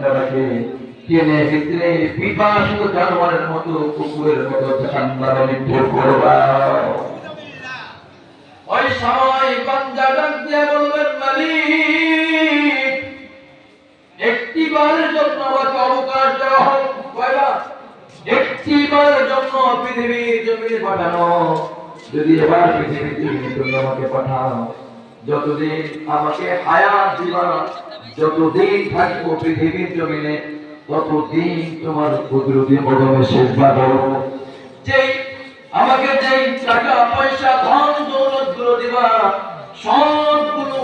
বান্দাটাকে টেনে হিচড়ে পিপাসু জানোয়ারের মতো কুকুরের মতো জাহান্নামে নিক্ষেপ করবা। ওই সময় বান্দা দিয়ে বলবেন মালিক একটি বারের জন্য আমাকে অবকাশ দেওয়া হোক কয়বার? একটি বারের জন্য পৃথিবীর জমিনে পাঠানো। যদি এবার পৃথিবীর জমিনে তুমি আমাকে পাঠাও যতদিন আমাকে হায়াত দিবা যতদিন থাকব পৃথিবীর জমিনে, ততদিন তোমার কুদরতি কদমে শেষবার করব। যেই আমাকে যেই টাকা, পয়সা, ধন, দৌলতগুলো দিবা, সবগুলো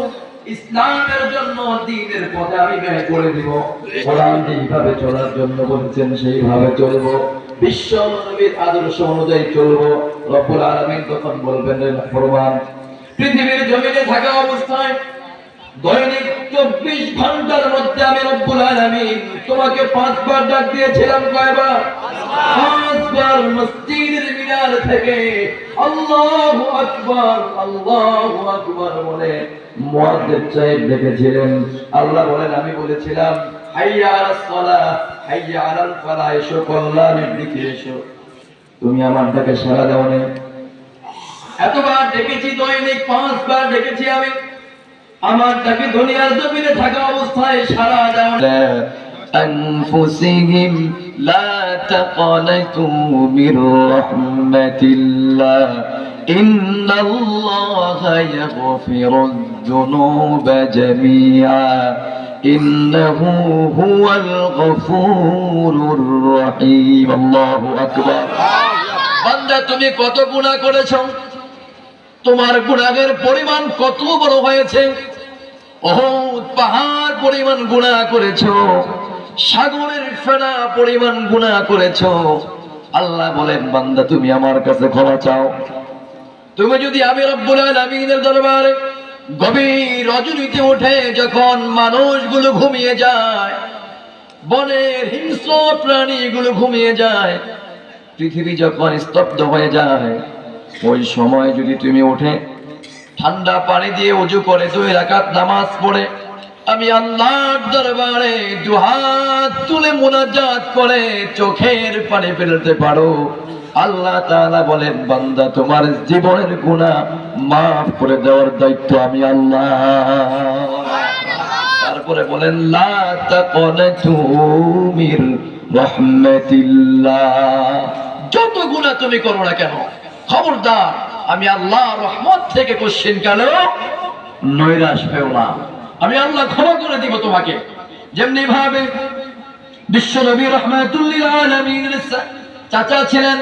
ইসলামের জন্য, দিনের পথে আমি ব্যয় করে দিব। কোরআন যেইভাবে চলার জন্য বলছেন, সেইভাবে চলবো। বিশ্ব নবীর আদর্শ অনুযায়ী চলবো। রব্বুল আলামিন তখন বলবেন ফরমান পৃথিবীর জমিনে থাকা অবস্থায় দৈনিক চব্বিশ ঘণ্টার মধ্যে আমি রব্বুল আলামিন তোমাকে পাঁচবার ডাক দিয়েছিলাম কয়বার? পাঁচবার মসজিদের মিনার থেকে। বলে মুয়াজ্জিন সাহেব ডেকেছিলেন। আল্লাহ বলেন, আমি বলেছিলাম, হাইয়া আলাস সালাহ আলাল এসো এসো। তুমি আমার ডাকে সাড়া দাও না। এতবার ডেকেছি দৈনিক পাঁচবার ডেকেছি আমি আমার তাকে দুনিয়ার জমিনে থাকা অবস্থায় সারা দাও না। أنفسهم لا تقنطوا من رحمة الله إن الله يغفر الذنوب جميعا إنه هو الغفور الرحيم الله أكبر বান্দা তুমি কত গুণা করেছো তোমার গুণাগের পরিমাণ কত বড় হয়েছে? পাহাড় পরিমাণ গুণা করেছ, সাগরের ফেনা পরিমাণ গুণা করেছ। আল্লাহ বলেন, বান্দা, তুমি আমার কাছে ক্ষমা চাও। তুমি যদি আমি রব্বুল আলামিনের দরবারে গভীর রজনীতে ওঠে যখন মানুষগুলো ঘুমিয়ে যায়, বনের হিংস্র প্রাণীগুলো ঘুমিয়ে যায়, পৃথিবী যখন স্তব্ধ হয়ে যায় ওই সময় যদি তুমি উঠে ঠান্ডা পানি দিয়ে উজু করে দুই রাকাত নামাজ পড়ে, আমি আল্লাহর দরবারে দুহাত তুলে মোনাজাত করে চোখের পানি ফেলতে পারো। আল্লাহ তাআলা বলেন, বান্দা, তোমার জীবনের গুনাহ মাফ করে দেওয়ার দায়িত্ব আমি আল্লাহ। তারপরে বলেন, লা তাকনাতু মির রাহমাতিল্লাহ। যত গুনাহ তুমি করো না কেন খবরদার, আমি আল্লাহ রহমত থেকে কোশ্চেন কেন নৈরাশ পেও না। আমি আল্লাহ ক্ষমা করে দিব তোমাকে। যেমনি ভাবে বিশ্ব নবী রহমাতুল্লিল চাচা ছিলেন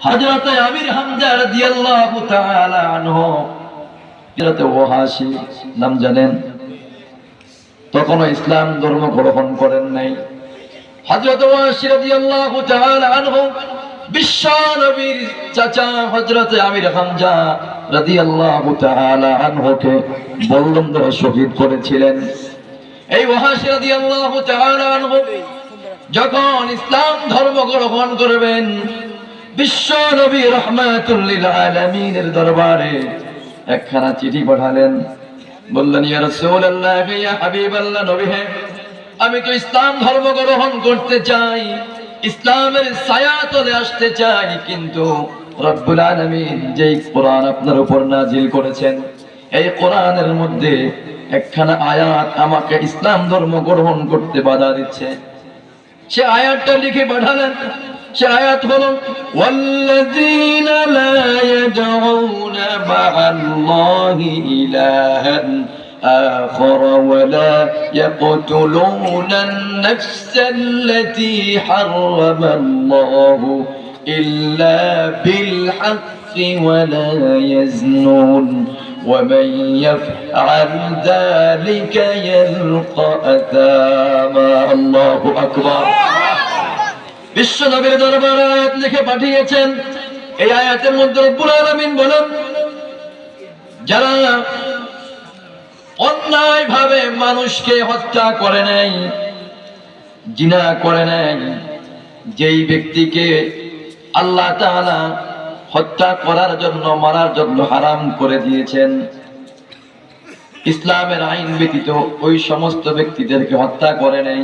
হযরত আমির হামজা রাদিয়াল্লাহু তাআলা আনহু। হযরত ওয়াহাশি নাম জানেন। তখনও ইসলাম ধর্ম গ্রহণ করেন নাই। হযরত ওয়াহাশি রাদিয়াল্লাহু তাআলা আনহু বিশ্ব নবীর চাচা হযরত আমির হামজা রাদিয়াল্লাহু তাআলা আনহুকে বল্লম দ্বারা শহীদ করেছিলেন। এই ওয়াহাশি রাদিয়াল্লাহু তাআলা আনহু যখন ইসলাম ধর্ম গ্রহণ করবেন, বিশ্ব নবী রহমাতুল্লিল আলামিনের দরবারে একখানা চিঠি পাঠালেন। বললেন, ইয়া রাসূলুল্লাহ ইয়া হাবিবাল্লাহ নবী, হে, আমি তো ইসলাম ধর্ম গ্রহণ করতে চাই। ইসলামের ছায়া তলে আসতে চাই কিন্তু রব্বুল আলামিন যেই কোরআন আপনার উপর নাজিল করেছেন এই কোরআনের মধ্যে একখানা আয়াত আমাকে ইসলাম ধর্ম গ্রহণ করতে বাধা দিচ্ছে সে আয়াতটা লিখে পাঠালেন সে আয়াত হলো والذين لا يدعون مع الله إلها آخر ولا يقتلون النفس التي حرم الله إلا بالحق ولا يزنون ومن يفعل ذلك يلقى أثاما الله أكبر বিশ্ব নবীর দরবারে আয়াত লিখে পাঠিয়েছেন এই আয়াতের মধ্যে রব্বুল আলামিন বলেন যারা অন্যায় ভাবে মানুষকে হত্যা করে নেই জিনা করে নেই যেই ব্যক্তিকে আল্লাহ তাআলা হত্যা করার জন্য, মারার জন্য হারাম করে দিয়েছেন, ইসলামের আইন ব্যতীত ওই সমস্ত ব্যক্তিদেরকে হত্যা করে নাই